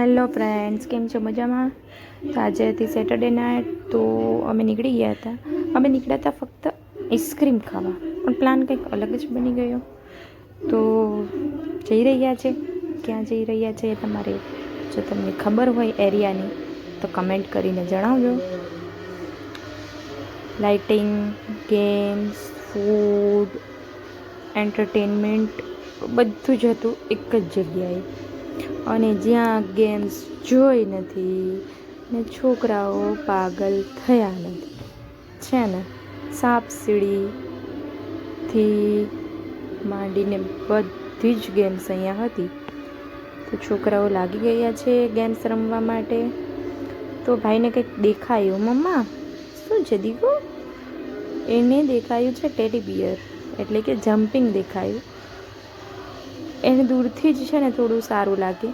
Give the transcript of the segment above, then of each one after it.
Hello friends, કેમ છો મજામાં? તો આજે હતી સેટરડે નાઇટ તો અમે નીકળી ગયા હતા. અમે નીકળ્યા હતા ફક્ત આઈસ્ક્રીમ ખાવા. પણ પ્લાન કંઈક અલગ જ બની ગયો. તો જઈ રહ્યા છે. ક્યાં જઈ રહ્યા છે તમારે જો તમને ખબર હોય એરિયાની, તો કમેન્ટ કરીને જણાવજો. લાઇટિંગ ગેમ્સ ફૂડ એન્ટરટેનમેન્ટ બધું જ હતું એક જ જગ્યાએ. અને જ્યાં ગેમ્સ જોઈ નથી ને છોકરાઓ પાગલ થયા નથી. છે ને? સાપ સીડીથી માંડીને બધી જ ગેમ્સ અહીંયા હતી. તો છોકરાઓ લાગી ગયા છે ગેમ્સ રમવા માટે. તો ભાઈને કંઈક દેખાયું? મમ્મા, શું છે દીકો એને દેખાયું છે ટેડી બિયર એટલે કે જમ્પિંગ દેખાયું. એને દૂરથી જ છે ને થોડું સારું લાગે.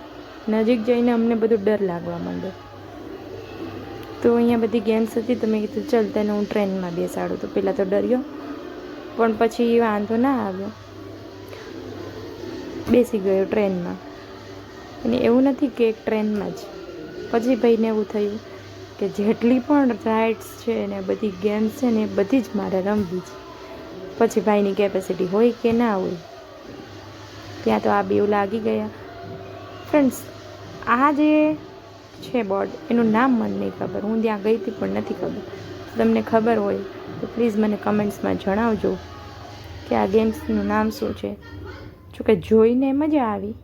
નજીક જઈને અમને બધું ડર લાગવા માંડે. તો અહીંયા બધી ગેમ્સ હતી, તો મેં કીધું, ચલ તને હું ટ્રેનમાં બેસાડું. તો પહેલાં તો ડર્યો. પણ પછી વાંધો ના આવ્યો. બેસી ગયો ટ્રેનમાં અને એવું નથી કે એક ટ્રેનમાં જ. પછી ભાઈને એવું થયું કે જેટલી પણ રાઇડ્સ છે ને બધી ગેમ્સ છે ને એ બધી જ મારે રમવી છે. પછી ભાઈની કેપેસિટી હોય કે ના હોય ત્યાં તો આ બેવ લાગી ગયા. ફ્રેન્ડ્સ આ જે છે બોર્ડ એનું નામ મને નહીં ખબર. હું ત્યાં ગઈ હતી પણ નથી ખબર. તમને ખબર હોય તો પ્લીઝ મને કમેન્ટ્સમાં જણાવજો કે આ ગેમ્સનું નામ શું છે. જોકે જોઈને મજા આવી.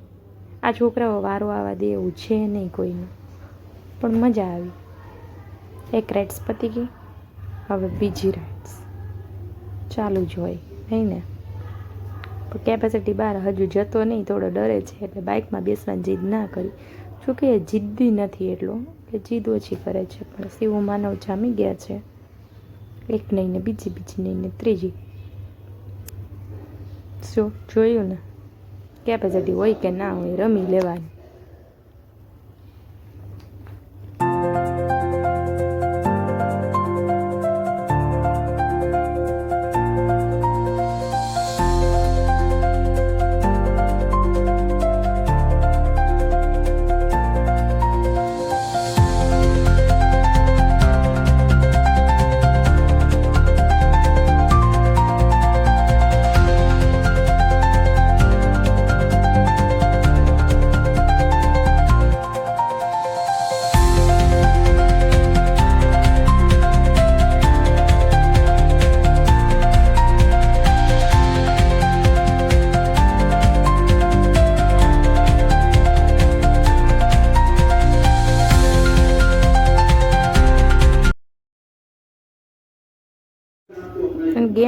આ છોકરાઓ વારો આવવા દે એવું છે નહીં કોઈનું. પણ મજા આવી. એક રાઇડ્સ પતી ગઈ. હવે બીજી રાઇડ્સ ચાલુ જ હોય, નહીં ને? પણ કેપેસિટી બહાર હજુ જતો નહીં, થોડો ડરે છે, એટલે બાઇકમાં બેસવાની જીદ ના કરી. જોકે એ જિદ્દી નથી એટલો એટલે જીદ ઓછી કરે છે, પણ શિવ માનવ જામી ગયા છે. એક નહીં ને બીજી બીજી નહીં ને ત્રીજી. શું? જોયું ને? કેપેસિટી હોય કે ના હોય, રમી લેવાની.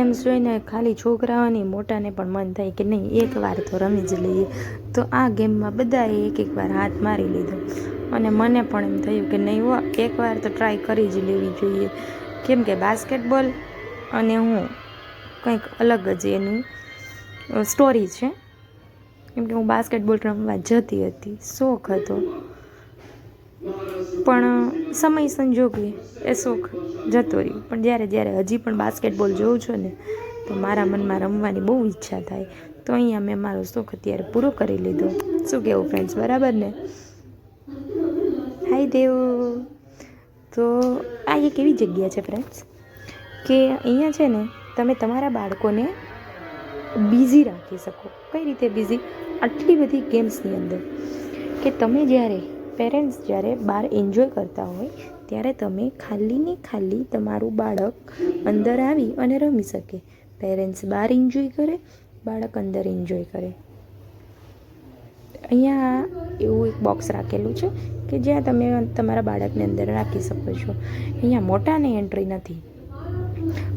ગેમ્સ જોઈને ખાલી છોકરાઓની મોટાને પણ મન થાય કે નહીં એકવાર તો રમી જ લઈએ. તો આ ગેમમાં બધાએ એક એક વાર હાથ મારી લીધો. અને મને પણ એમ થયું કે નહીં હો એકવાર તો ટ્રાય કરી જ લેવી જોઈએ. કેમ કે બાસ્કેટબોલ અને હું કંઈક અલગ જ એની સ્ટોરી છે. કેમ કે હું બાસ્કેટબોલ રમવા જતી હતી, શોખ હતો. પણ, સમય સંજોગે, એ શોખ જતો રહ્યો. પણ જ્યારે જ્યારે હજી પણ બાસ્કેટબોલ જોઉં છું ને, તો મારા મનમાં રમવાની બહુ ઈચ્છા થાય. તો અહીંયા મેં મારો શોખ અત્યારે પૂરો કરી લીધો. શું કહેવું ફ્રેન્ડ્સ બરાબર ને? હાય દેવ તો આ એક એવી જગ્યા છે ફ્રેન્ડ્સ કે અહીંયા છે ને, તમે તમારા બાળકોને બિઝી રાખી શકો. કઈ રીતે બિઝી આટલી બધી ગેમ્સની અંદર. કે તમે જ્યારે પેરેન્ટ્સ જ્યારે બહાર એન્જોય કરતા હોય, ત્યારે તમે ખાલી ને ખાલી તમારું બાળક અંદર આવી અને રમી શકે. પેરેન્ટ્સ બહાર એન્જોય કરે, બાળક અંદર એન્જોય કરે. અહીંયા એવું એક બોક્સ રાખેલું છે કે જ્યાં તમે તમારા બાળકને અંદર રાખી શકો છો. અહીંયા મોટાને એન્ટ્રી નથી.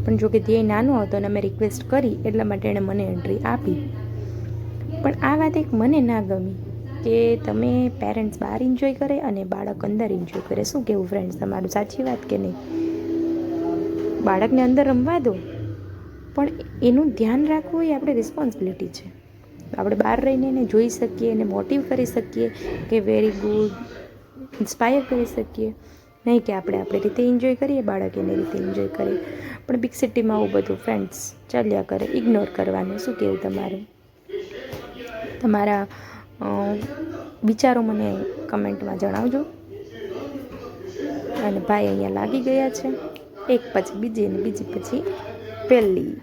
પણ જો કે ધ્યેય નાનો હતો અને મેં રિક્વેસ્ટ કરી, એટલા માટે એણે મને એન્ટ્રી આપી. પણ આ વાત એક મને ના ગમી. કે તમે પેરેન્ટ્સ બહાર એન્જોય કરે અને બાળક અંદર એન્જોય કરે. શું કેવું ફ્રેન્ડ્સ તમારું સાચી વાત કે નહીં? બાળકને અંદર રમવા દો, પણ એનું ધ્યાન રાખવું એ આપણી રિસ્પોન્સિબિલિટી છે. આપણે બહાર રહીને એને જોઈ શકીએ, એને મોટિવ કરી શકીએ કે વેરી ગુડ ઇન્સ્પાયર કરી શકીએ. નહીં કે આપણે આપણી રીતે એન્જોય કરીએ, બાળક એની રીતે એન્જોય કરે. પણ બિગ સિટીમાં આવું બધું ફ્રેન્ડ્સ ચાલ્યા કરે ઇગ્નોર કરવાનું. શું કહેવું તમારું? તમારા વિચારો મને કમેન્ટમાં જણાવજો. અને ભાઈ અહીંયા લાગી ગયા છે. એક પછી બીજી અને બીજી પછી પહેલી.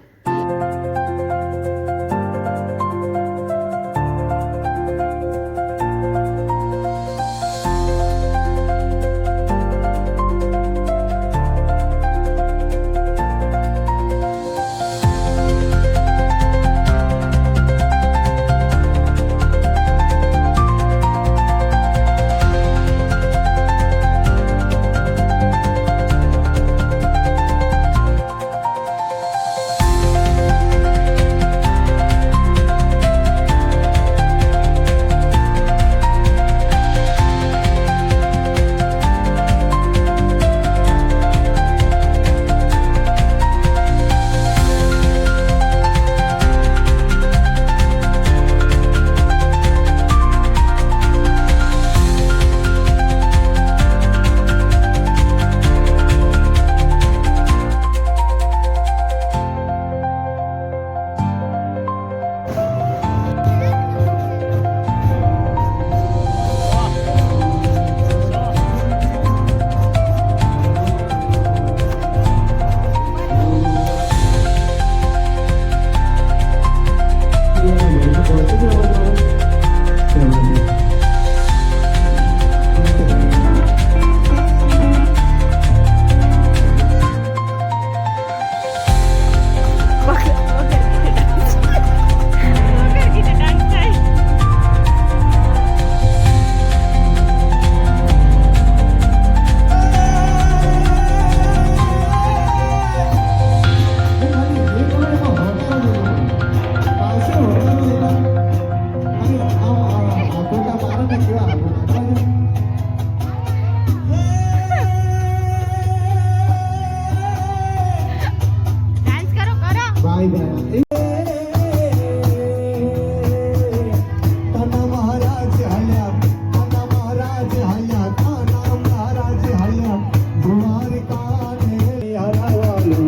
દ્વારકાને હરાવાલો.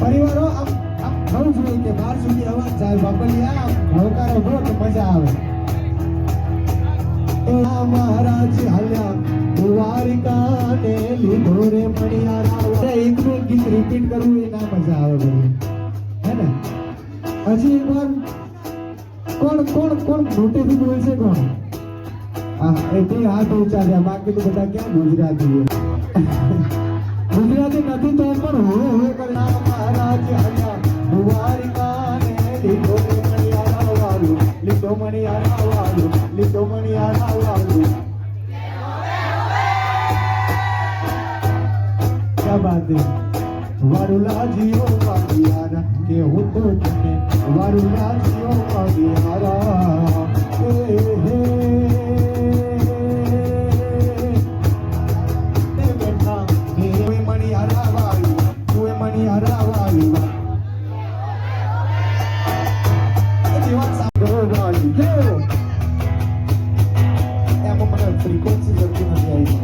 પરિવારો, આમ આમ થવું જોઈએ કે બાર સુધી અવાજ જાય, બાપલિયા હવકારો દો તો મજા આવે. એના મહારાજ હલ્યા. દ્વારિકાને લીધો રે મણિયારા એકનું ગીત રિપીટ કરવું એ ના મજા આવે બધી. હે ને? હજી કોણ કોણ કોણ મોટેથી બોલશે કોણ? હા, એ હાથ છે બાકી તો બધા ક્યાં ગુજરાતી ગુજરાતી નથી તો પણ હવે હવે કરના મહારાજ હલ્યા. દ્વારિકાને લીધો રે મણિયારા વાલું લીધો românia la oameni. Shabate, ke hoto tune, varula jiyo frequency સરખી નથી આવી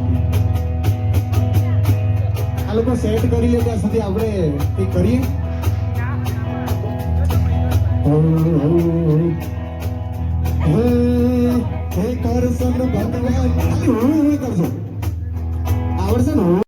આ લોકો સેટ કરી લે ત્યાં સુધી આપણે કંઈક કરીએ. હો, કરશન ભગવાન. આવડશે ને?